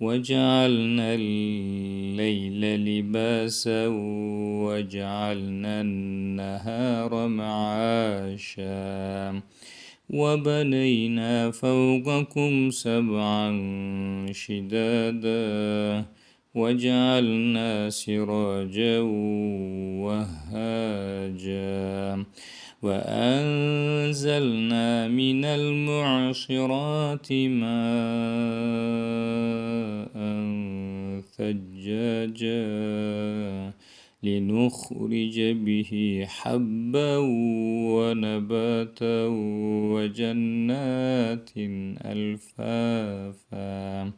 وجعلنا الليل لباسا وجعلنا النهار معاشا وبنينا فوقكم سبعا شدادا وجعلنا سراجا وهاجا وأنزلنا من المعصرات ماء ثجاجا لنخرج به حبا ونباتا وجنات ألفافا.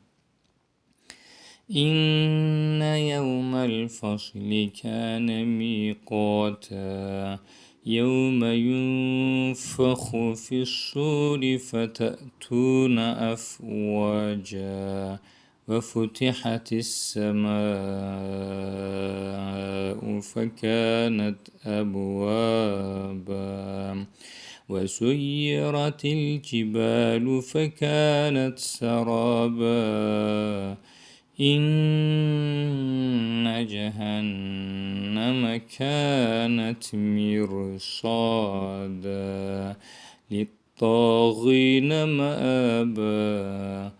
إن يوم الفصل كان ميقاتا. يوم ينفخ في الصور فتأتون أفواجا. وفتحت السماء فكانت أبوابا وسيرت الجبال فكانت سرابا. إن جهنم كانت مرصادا للطاغين مآبا.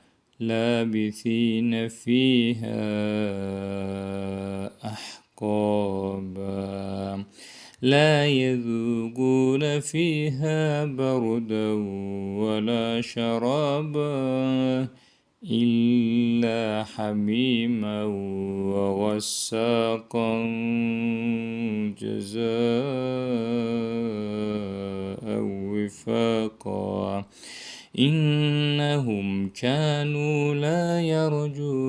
لابثين فيها أحقابا. لا يذوقون فيها بردا ولا شرابا إلا حميما وغساقا جزاء وفاقا.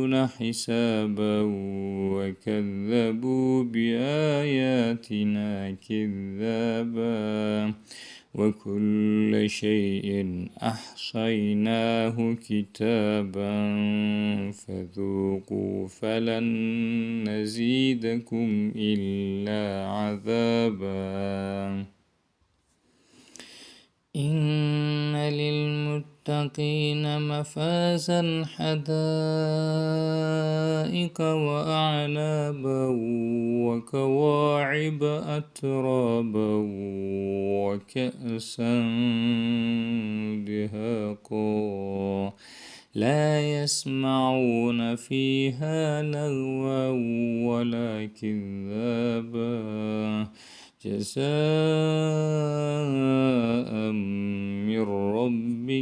يرجون حسابا وكذبوا بآياتنا كذابا وكل شيء أحصيناه كتابا فذوقوا فلن نزيدكم إلا عذابا إن للمتقين مفازا حدائق وأعنابا وكواعب أترابا وكأسا دهاقا لا يسمعون فيها لغوا ولا كذابا جزاء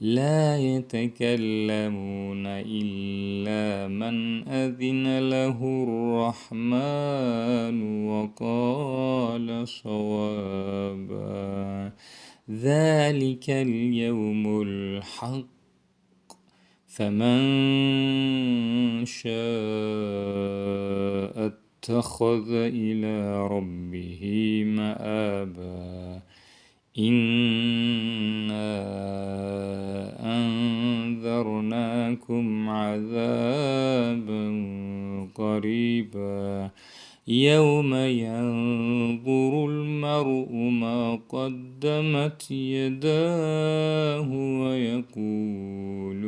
لا يتكلمون إلا من أذن له الرحمن وقال صوابا. ذلك اليوم الحق. فمن شاء اتخذ إلى ربه مآبا. إنا قريبا يوم ينظر المرء ما قدمت يداه ويقول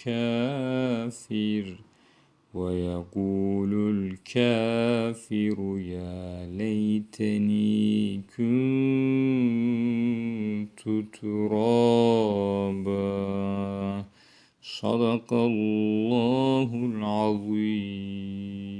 الكافر ويقول الكافر يا ليتني كنت ترابا. صدق الله العظيم.